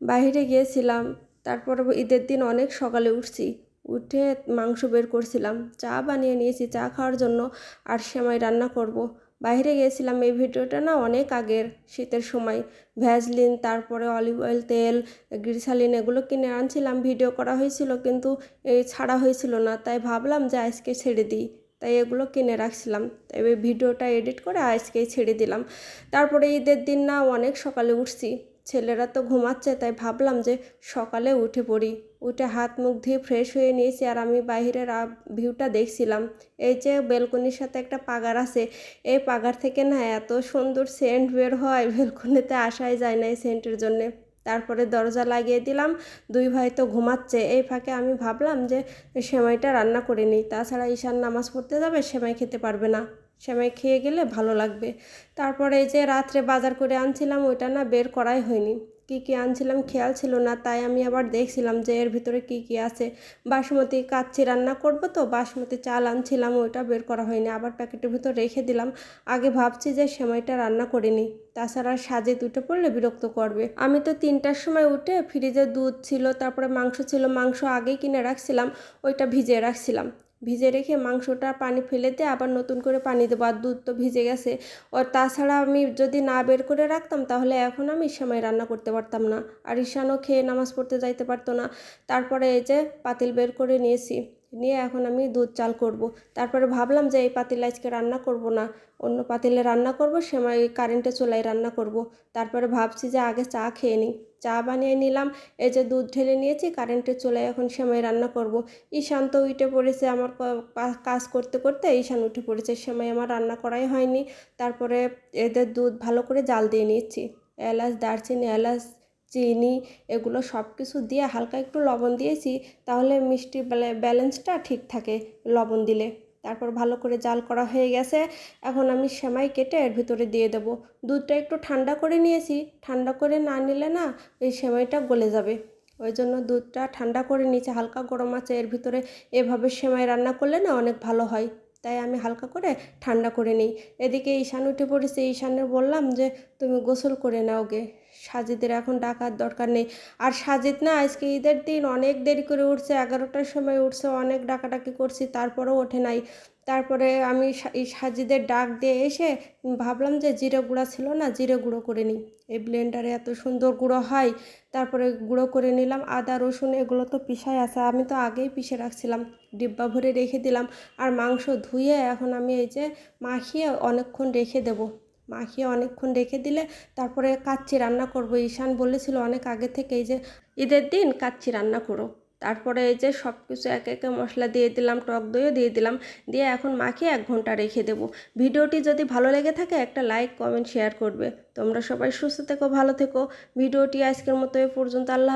বাইরে গিয়েছিলাম, তারপরে ঈদের দিন অনেক সকালে উঠছি। উঠে মাংস বের করছিলাম, চা বানিয়ে নিয়েছি, চা খাওয়ার জন্য আর সেমাই রান্না করব। বাইরে গিয়েছিলাম, এই ভিডিওটা না অনেক আগের, শীতের সময়। ভ্যাজলিন, তারপরে অলিভ অয়েল তেল, গ্রিসালিন এগুলো কিনে আনছিলাম, ভিডিও করা হয়েছিল কিন্তু এই ছাড়া হয়েছিল না। তাই ভাবলাম যে আজকে ছেড়ে দিই, তাই এগুলো কিনে রাখছিলাম। তাই ওই ভিডিওটা এডিট করে আজকেই ছেড়ে দিলাম। তারপরে ঈদের দিন না অনেক সকালে উঠছি ছেলেরা তো ঘুমাচ্ছে, তাই ভাবলাম যে সকালে উঠে পড়ি। উঠে হাত মুখ ধুয়ে ফ্রেশ হয়ে নিয়েছি আর আমি বাহিরের ভিউটা দেখছিলাম। এই যে বেলকনির সাথে একটা পাগার আছে, এই পাগার থেকে না এত সুন্দর সেন্ট বের হয় বেলকনিতে আসাই যায় না এই সেন্টের জন্যে। তারপরে দরজা লাগিয়ে দিলাম, দুই ভাই তো ঘুমাচ্ছে। এই ফাঁকে আমি ভাবলাম যে সেমাইটা রান্না করে নিই। তাছাড়া ঈশান নামাজ পড়তে যাবে, সেমাই খেতে পারবে না। সেমাই খেয়ে গেলে ভালো লাগবে। তারপরে এই যে রাত্রে বাজার করে আনছিলাম, ওইটা না বের করাই হয়নি। কি কি আনছিলাম খেয়াল ছিল না, তাই আমি আবার দেখছিলাম যে এর ভিতরে কি কি আছে। বাসমতি কাচ্চি রান্না করব তো, বাসমতি চাল আনছিলাম, ওইটা বের করা হয়নি। আবার প্যাকেটের ভিতর রেখে দিলাম। আগে ভাবছি যে সেমাইটা রান্না করিনি তাছাড়া সাজে দুটো পড়লে বিরক্ত করবে। আমি তো তিনটার সময় উঠে ফ্রিজে দুধ ছিল, তারপরে মাংস ছিল, মাংস আগেই কিনে রাখছিলাম, ওইটা ভিজিয়ে রাখছিলাম। ভিজে রেখে মাংসটা পানি ফেলে দিয়ে আবার নতুন করে পানি দেবো আর দুধ তো ভিজে গেছে। আর তাছাড়া আমি যদি না বের করে রাখতাম তাহলে এখন আমি সময় রান্না করতে পারতাম না। আর ঈশানও খেয়ে নামাজ পড়তে যাইতে পারতো না। তারপরে এই যে পাতিল বের করে নিয়েছি। নিয়ে এখন আমি দুধ চাল করব। তারপরে ভাবলাম যে এই পাতিল আজকে রান্না করব না অন্য পাতিলে রান্না করব সেমাই কারেন্টে চুলায় রান্না করব। তারপরে ভাবছি যে আগে চা খেয়ে নিই চা বানিয়ে নিলাম, এই যে দুধ ঢেলে নিয়েছি কারেন্টে চলে এখন সেমাই রান্না করব। ঈশান তো উঠে পড়েছে আমার কাজ করতে করতে, ঈশান উঠে পড়েছে সেমাই আমার রান্না করাই হয়নি তারপরে এদের দুধ ভালো করে জাল দিয়ে নিচ্ছি এলাচ, দারচিনি, এলাচ চিনি এগুলো সব কিছু দিয়ে হালকা একটু লবণ দিয়েছি, তাহলে মিষ্টির ব্যালেন্সটা ঠিক থাকে লবণ দিলে। তারপর ভালো করে জাল করা হয়ে গেছে, এখন আমি সেমাই কেটে এর ভিতরে দিয়ে দেবো। দুধটা একটু ঠান্ডা করে নিয়েছি, ঠান্ডা করে না নিলে না এই সেমাইটা গলে যাবে। ওই জন্য দুধটা ঠান্ডা করে নিয়েছি, হালকা গরম আছে, এর ভিতরে এভাবে সেমাই রান্না করলে না অনেক ভালো হয়। তাই আমি হালকা করে ঠান্ডা করে নিই। এদিকে ঈশান উঠে পড়েছে, ঈশানের বললাম যে, তুমি গোসল করে নাও গে। সাজিদের এখন ডাকার দরকার নেই। আর সাজিদ না, আজকে ঈদের দিন অনেক দেরি করে উঠছে, এগারোটার সময় উঠছে, অনেক ডাকাডাকি করছি, তারপরেও ওঠে নাই। তারপরে আমি সাজিদের ডাক দিয়ে এসে ভাবলাম যে জিরে গুঁড়া ছিল না, জিরে গুঁড়ো করে নিই। এই ব্লেন্ডারে এত সুন্দর গুঁড়ো হয়, তারপরে গুঁড়ো করে নিলাম, আদা, রসুন, এগুলো তো পিসাই আছে, আমি তো আগেই পিষে রাখছিলাম, ডিব্বা ভরে রেখে দিলাম। আর মাংস ধুয়ে এখন আমি এই যে মাখিয়ে অনেকক্ষণ রেখে দেবো। মাখিয়ে অনেকক্ষণ রেখে দিলে তারপরে কাচ্চি রান্না করব। ঈশান বলেছিল অনেক আগে থেকে এই যে, ঈদের দিন কাচ্চি রান্না করো। তারপরে এই যে সব কিছু একে একে মশলা দিয়ে দিলাম, টক দইও দিয়ে দিলাম, দিয়ে এখন মাখিয়ে এক ঘণ্টা রেখে দেবো। ভিডিওটি যদি ভালো লেগে থাকে একটা লাইক, কমেন্ট, শেয়ার করবে। তোমরা সবাই সুস্থ থেকো, ভালো থেকো। ভিডিওটি আজকের মতো এ পর্যন্ত। আল্লাহ